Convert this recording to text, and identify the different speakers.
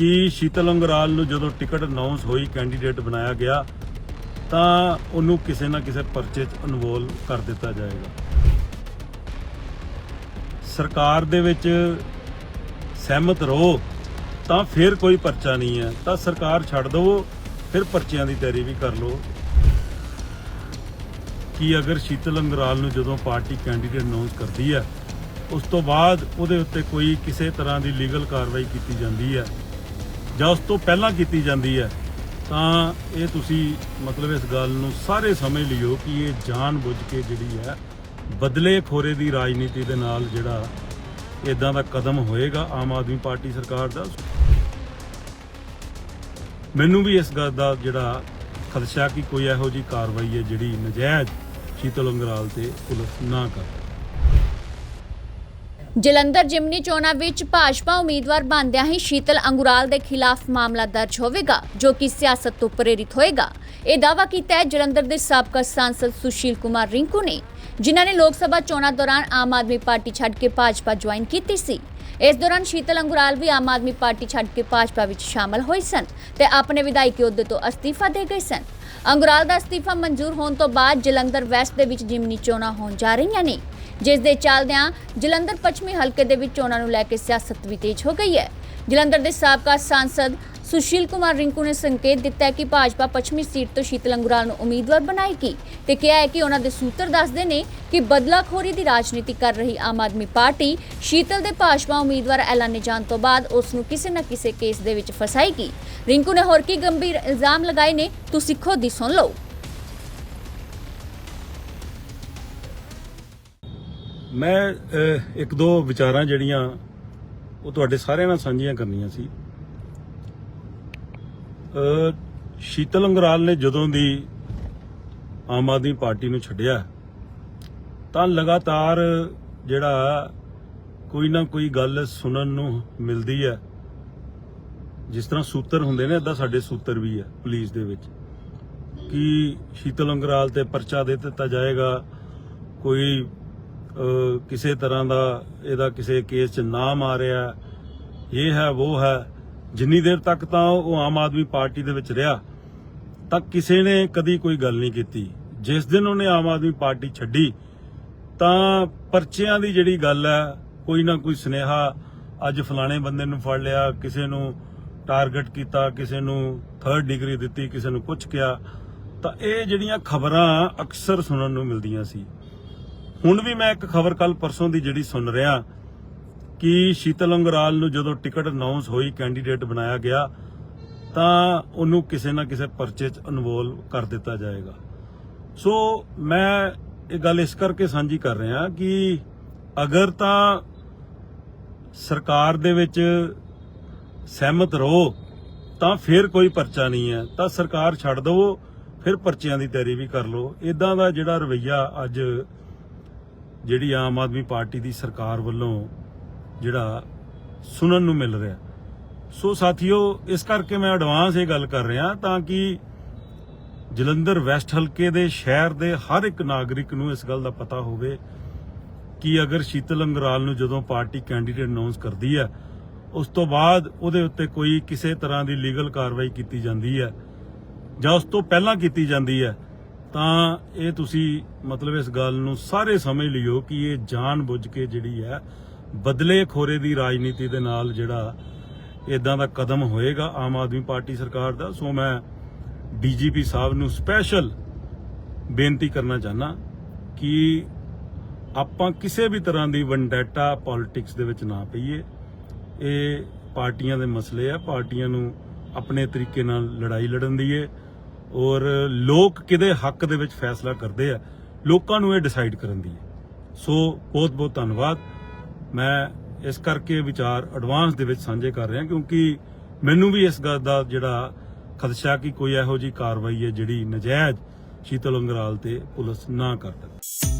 Speaker 1: ਕਿ ਸ਼ੀਤਲ ਅੰਗਰਾਲ ਨੂੰ ਜਦੋਂ ਟਿਕਟ ਅਨਾਉਂਸ ਹੋਈ ਕੈਂਡੀਡੇਟ ਬਣਾਇਆ ਗਿਆ, ਤਾਂ ਉਹਨੂੰ ਕਿਸੇ ਨਾ ਕਿਸੇ ਪਰਚੇ 'ਚ ਇਨਵੋਲਵ ਕਰ ਦਿੱਤਾ ਜਾਏਗਾ। ਸਰਕਾਰ ਦੇ ਵਿੱਚ ਸਹਿਮਤ ਰਹੋ, ਤਾਂ ਫਿਰ ਕੋਈ ਪਰਚਾ ਨਹੀਂ ਹੈ। ਤਾਂ ਸਰਕਾਰ ਛੱਡ ਦਿਵੋ, ਫਿਰ ਪਰਚਿਆਂ ਦੀ ਤਿਆਰੀ ਵੀ ਕਰ ਲਓ। ਕਿ ਅਗਰ ਸ਼ੀਤਲ ਅੰਗਰਾਲ ਨੂੰ ਜਦੋਂ ਪਾਰਟੀ ਕੈਂਡੀਡੇਟ ਅਨਾਉਂਸ ਕਰਦੀ ਹੈ, ਉਸ ਤੋਂ ਬਾਅਦ ਉਹਦੇ ਉੱਤੇ ਕੋਈ ਕਿਸੇ ਤਰ੍ਹਾਂ ਦੀ ਲੀਗਲ ਕਾਰਵਾਈ ਕੀਤੀ ਜਾਂਦੀ ਹੈ। ਜਾਂ ਉਸ ਤੋਂ ਪਹਿਲਾਂ ਕੀਤੀ ਜਾਂਦੀ ਹੈ, ਤਾਂ ਇਹ ਤੁਸੀਂ ਮਤਲਬ ਇਸ ਗੱਲ ਨੂੰ ਸਾਰੇ ਸਮਝ ਲਿਓ ਕਿ ਇਹ ਜਾਣ ਬੁੱਝ ਕੇ ਜਿਹੜੀ ਹੈ, ਬਦਲੇ ਖੋਰੇ ਦੀ ਰਾਜਨੀਤੀ ਦੇ ਨਾਲ ਜਿਹੜਾ ਇਦਾਂ ਦਾ ਕਦਮ ਹੋਏਗਾ ਆਮ ਆਦਮੀ ਪਾਰਟੀ ਸਰਕਾਰ ਦਾ। ਮੈਨੂੰ ਵੀ ਇਸ ਗੱਲ ਦਾ ਜਿਹੜਾ ਖਦਸ਼ਾ ਕਿ ਕੋਈ ਇਹੋ ਜੀ ਕਾਰਵਾਈ ਹੈ ਜਿਹੜੀ ਨਜਾਇਜ਼ ਸ਼ੀਤਲ ਅੰਗਰਾਲ ਤੇ ਪੁਲਿਸ ਨਾ ਕਰੇ।
Speaker 2: ਜਲੰਧਰ ਜਿਮਨੀ ਚੋਣਾਂ ਵਿੱਚ ਭਾਜਪਾ ਉਮੀਦਵਾਰ ਬਣਦਿਆਂ ਹੀ ਸ਼ੀਤਲ ਅੰਗੁਰਾਲ ਦੇ ਖਿਲਾਫ ਮਾਮਲਾ ਦਰਜ ਹੋਵੇਗਾ, ਜੋ ਕਿ ਸਿਆਸਤ ਤੋਂ ਪ੍ਰੇਰਿਤ ਹੋਏਗਾ। ਇਹ ਦਾਅਵਾ ਕੀਤਾ ਹੈ, ਜਲੰਧਰ ਦੇ ਸਾਬਕਾ ਸਾਂਸਦ ਸੁਸ਼ੀਲ ਕੁਮਾਰ ਰਿੰਕੂ ਨੇ, ਜਿਨ੍ਹਾਂ ਨੇ ਲੋਕ ਸਭਾ ਚੋਣਾਂ ਦੌਰਾਨ ਆਮ ਆਦਮੀ ਪਾਰਟੀ ਛੱਡ ਕੇ ਭਾਜਪਾ ਜੁਆਇਨ ਕੀਤੀ ਸੀ। ਇਸ ਦੌਰਾਨ ਸ਼ੀਤਲ ਅੰਗੁਰਾਲ ਵੀ ਆਮ ਆਦਮੀ ਪਾਰਟੀ ਛੱਡ ਕੇ ਭਾਜਪਾ ਵਿੱਚ ਸ਼ਾਮਲ ਹੋਏ ਸਨ ਤੇ ਆਪਣੇ ਵਿਧਾਇਕੀ ਅਹੁਦੇ ਤੋਂ ਅਸਤੀਫਾ ਦੇ ਗਏ ਸਨ। ਅੰਗੁਰਾਲ ਦਾ ਅਸਤੀਫਾ ਮਨਜ਼ੂਰ ਹੋਣ ਤੋਂ ਬਾਅਦ ਜਲੰਧਰ ਵੈਸਟ ਦੇ ਵਿੱਚ ਜਿਮਨੀ ਚੋਣਾਂ ਹੋਣ ਜਾ ਰਹੀਆਂ ਨੇ। ਜਿਸ ਦੇ ਚੱਲਦਿਆਂ ਜਲੰਧਰ ਪੱਛਮੀ ਹਲਕੇ ਦੇ ਵਿੱਚ ਚੋਣਾਂ ਨੂੰ ਲੈ ਕੇ ਸਿਆਸਤ ਵੀ ਤੇਜ਼ ਹੋ ਗਈ ਹੈ। ਜਲੰਧਰ ਦੇ ਸਾਬਕਾ ਸਾਂਸਦ ਸੁਸ਼ੀਲ ਕੁਮਾਰ ਰਿੰਕੂ ਨੇ ਸੰਕੇਤ ਦਿੱਤਾ ਹੈ ਕਿ ਭਾਜਪਾ ਪੱਛਮੀ ਸੀਟ ਤੋਂ ਸ਼ੀਤਲ ਅੰਗੁਰਾਲ ਨੂੰ ਉਮੀਦਵਾਰ ਬਣਾਏਗੀ ਤੇ ਕਿਹਾ ਹੈ ਕਿ ਉਹਨਾਂ ਦੇ ਸੂਤਰ ਦੱਸਦੇ ਨੇ ਕਿ ਬਦਲਾਖੋਰੀ ਦੀ ਰਾਜਨੀਤੀ ਕਰ ਰਹੀ ਆਮ ਆਦਮੀ ਪਾਰਟੀ ਸ਼ੀਤਲ ਦੇ ਭਾਜਪਾ ਉਮੀਦਵਾਰ ਐਲਾਨੇ ਜਾਣ ਤੋਂ ਬਾਅਦ ਉਸ ਨੂੰ ਕਿਸੇ ਨਾ ਕਿਸੇ ਕੇਸ ਦੇ ਵਿੱਚ ਫਸਾਏਗੀ। ਰਿੰਕੂ ਨੇ ਹੋਰ ਕੀ ਗੰਭੀਰ ਇਲਜ਼ਾਮ ਲਗਾਏ ਨੇ, ਤੁਸੀਂ ਖੁਦ ਹੀ ਸੁਣ ਲਓ।
Speaker 1: ਮੈਂ ਇੱਕ ਦੋ ਵਿਚਾਰਾਂ ਜਿਹੜੀਆਂ ਉਹ ਤੁਹਾਡੇ ਸਾਰਿਆਂ ਨਾਲ ਸਾਂਝੀਆਂ ਕਰਨੀਆਂ ਸੀ। ਸ਼ੀਤਲ ਅੰਗਰਾਲ ਨੇ ਜਦੋਂ ਦੀ ਆਮ ਆਦਮੀ ਪਾਰਟੀ ਨੂੰ ਛੱਡਿਆ, ਤਾਂ ਲਗਾਤਾਰ ਜਿਹੜਾ ਕੋਈ ਨਾ ਕੋਈ ਗੱਲ ਸੁਣਨ ਨੂੰ ਮਿਲਦੀ ਹੈ। ਜਿਸ ਤਰ੍ਹਾਂ ਸੂਤਰ ਹੁੰਦੇ ਨੇ, ਏਦਾਂ ਸਾਡੇ ਸੂਤਰ ਵੀ ਹੈ ਪੁਲਿਸ ਦੇ ਵਿੱਚ। ਕਿ ਸ਼ੀਤਲ ਅੰਗਰਾਲ ਤੇ ਪਰਚਾ ਦੇ ਦਿੱਤਾ ਜਾਏਗਾ, ਕੋਈ ਕਿਸੇ ਤਰ੍ਹਾਂ ਦਾ ਇਹਦਾ ਕਿਸੇ ਕੇਸ 'ਚ ਨਾਮ ਆ ਰਿਹਾ ਇਹ ਹੈ, ਉਹ ਹੈ, ਜਿੰਨੀ ਦੇਰ ਤੱਕ ਤਾਂ ਉਹ ਆਮ ਆਦਮੀ ਪਾਰਟੀ ਦੇ ਵਿੱਚ ਰਿਹਾ ਤਾਂ ਕਿਸੇ ਨੇ ਕਦੀ ਕੋਈ ਗੱਲ ਨਹੀਂ ਕੀਤੀ। ਜਿਸ ਦਿਨ ਉਹਨੇ ਆਮ ਆਦਮੀ ਪਾਰਟੀ ਛੱਡੀ, ਤਾਂ ਪਰਚਿਆਂ ਦੀ ਜਿਹੜੀ ਗੱਲ ਹੈ, ਕੋਈ ਨਾ ਕੋਈ ਸੁਨੇਹਾ ਅੱਜ ਫਲਾਣੇ ਬੰਦੇ ਨੂੰ ਫੜ ਲਿਆ, ਕਿਸੇ ਨੂੰ ਟਾਰਗੇਟ ਕੀਤਾ, ਕਿਸੇ ਨੂੰ ਥਰਡ ਡਿਗਰੀ ਦਿੱਤੀ, ਕਿਸੇ ਨੂੰ ਕੁਝ ਕਿਹਾ, ਤਾਂ ਇਹ ਜਿਹੜੀਆਂ ਖਬਰਾਂ ਅਕਸਰ ਸੁਣਨ ਨੂੰ ਮਿਲਦੀਆਂ ਸੀ। ਹੁਣ ਵੀ ਮੈਂ ਇੱਕ ਖਬਰ ਕੱਲ ਪਰਸੋਂ ਦੀ ਜਿਹੜੀ ਸੁਣ ਰਿਹਾ ਕਿ ਸ਼ੀਤਲ ਅੰਗਰਾਲ ਨੂੰ ਜਦੋਂ ਟਿਕਟ ਅਨਾਉਂਸ ਹੋਈ ਕੈਂਡੀਡੇਟ ਬਣਾਇਆ ਗਿਆ, ਤਾਂ ਉਹਨੂੰ ਕਿਸੇ ਨਾ ਕਿਸੇ ਪਰਚੇ 'ਚ ਇਨਵੋਲਵ ਕਰ ਦਿੱਤਾ ਜਾਏਗਾ। ਸੋ ਮੈਂ ਇਹ ਗੱਲ ਇਸ ਕਰਕੇ ਸਾਂਝੀ ਕਰ ਰਿਹਾ ਕਿ ਅਗਰ ਤਾਂ ਸਰਕਾਰ ਦੇ ਵਿੱਚ ਸਹਿਮਤ ਰਹੋ, ਤਾਂ ਫਿਰ ਕੋਈ ਪਰਚਾ ਨਹੀਂ ਹੈ। ਤਾਂ ਸਰਕਾਰ ਛੱਡ ਦਿਵੋ, ਫਿਰ ਪਰਚਿਆਂ ਦੀ ਤਿਆਰੀ ਵੀ ਕਰ ਲਓ। ਇਦਾਂ ਦਾ ਜਿਹੜਾ ਰਵਈਆ ਅੱਜ ਜਿਹੜੀ ਆਮ ਆਦਮੀ ਪਾਰਟੀ ਦੀ ਸਰਕਾਰ ਵੱਲੋਂ ਜਿਹੜਾ ਸੁਣਨ ਨੂੰ ਮਿਲ ਰਿਹਾ। ਸੋ ਸਾਥੀਓ, ਇਸ ਕਰਕੇ ਮੈਂ ਐਡਵਾਂਸ ਇਹ ਗੱਲ ਕਰ ਰਿਹਾ ਤਾਂ ਕਿ ਜਲੰਧਰ ਵੈਸਟ ਹਲਕੇ ਦੇ ਸ਼ਹਿਰ ਦੇ ਹਰ ਇੱਕ ਨਾਗਰਿਕ ਨੂੰ ਇਸ ਗੱਲ ਦਾ ਪਤਾ ਹੋਵੇ ਕਿ ਅਗਰ ਸ਼ੀਤਲ ਅੰਗਰਾਲ ਨੂੰ ਜਦੋਂ ਪਾਰਟੀ ਕੈਂਡੀਡੇਟ ਅਨਾਉਂਸ ਕਰਦੀ ਹੈ, ਉਸ ਤੋਂ ਬਾਅਦ ਉਹਦੇ ਉੱਤੇ ਕੋਈ ਕਿਸੇ ਤਰ੍ਹਾਂ ਦੀ ਲੀਗਲ ਕਾਰਵਾਈ ਕੀਤੀ ਜਾਂਦੀ ਹੈ ਜਾਂ ਉਸ ਤੋਂ ਪਹਿਲਾਂ ਕੀਤੀ ਜਾਂਦੀ ਹੈ ਤਾਂ ਇਹ ਤੁਸੀਂ ਮਤਲਬ ਇਸ ਗੱਲ ਨੂੰ ਸਾਰੇ ਸਮਝ ਲਿਓ ਕਿ ਇਹ ਜਾਣ ਬੁੱਝ ਕੇ ਜਿਹੜੀ ਹੈ, ਬਦਲੇ ਖੋਰੇ ਦੀ ਰਾਜਨੀਤੀ ਦੇ ਨਾਲ ਜਿਹੜਾ ਇਦਾਂ ਦਾ ਕਦਮ ਹੋਏਗਾ ਆਮ ਆਦਮੀ ਪਾਰਟੀ ਸਰਕਾਰ ਦਾ। ਸੋ ਮੈਂ ਡੀਜੀਪੀ ਸਾਹਿਬ ਨੂੰ ਸਪੈਸ਼ਲ ਬੇਨਤੀ ਕਰਨਾ ਚਾਹਨਾ ਕਿ ਆਪਾਂ ਕਿਸੇ ਵੀ ਤਰ੍ਹਾਂ ਦੀ ਵੰਡੈਟਾ ਪੋਲਿਟਿਕਸ ਦੇ ਵਿੱਚ ਨਾ ਪਈਏ। ਇਹ ਪਾਰਟੀਆਂ ਦੇ ਮਸਲੇ ਆ, ਪਾਰਟੀਆਂ ਨੂੰ ਆਪਣੇ ਤਰੀਕੇ ਨਾਲ ਲੜਾਈ ਲੜਨ ਦੀ ਏ। ਔਰ ਲੋਕ ਕਿਹਦੇ ਹੱਕ ਦੇ ਵਿੱਚ ਫੈਸਲਾ ਕਰਦੇ ਆ, ਲੋਕਾਂ ਨੂੰ ਇਹ ਡਿਸਾਈਡ ਕਰਨ ਦੀ ਹੈ। ਸੋ ਬਹੁਤ ਬਹੁਤ ਧੰਨਵਾਦ। ਮੈਂ ਇਸ ਕਰਕੇ ਵਿਚਾਰ ਐਡਵਾਂਸ ਦੇ ਵਿੱਚ ਸਾਂਝੇ ਕਰ ਰਿਹਾ ਕਿਉਂਕਿ ਮੈਨੂੰ ਵੀ ਇਸ ਗੱਲ ਦਾ ਜਿਹੜਾ ਖਦਸ਼ਾ ਕਿ ਕੋਈ ਇਹੋ ਜੀ ਕਾਰਵਾਈ ਹੈ ਜਿਹੜੀ ਨਜਾਇਜ਼ ਸ਼ੀਤਲ ਅੰਗਰਾਲ ਤੇ ਪੁਲਿਸ ਨਾ ਕਰ ਸਕੇ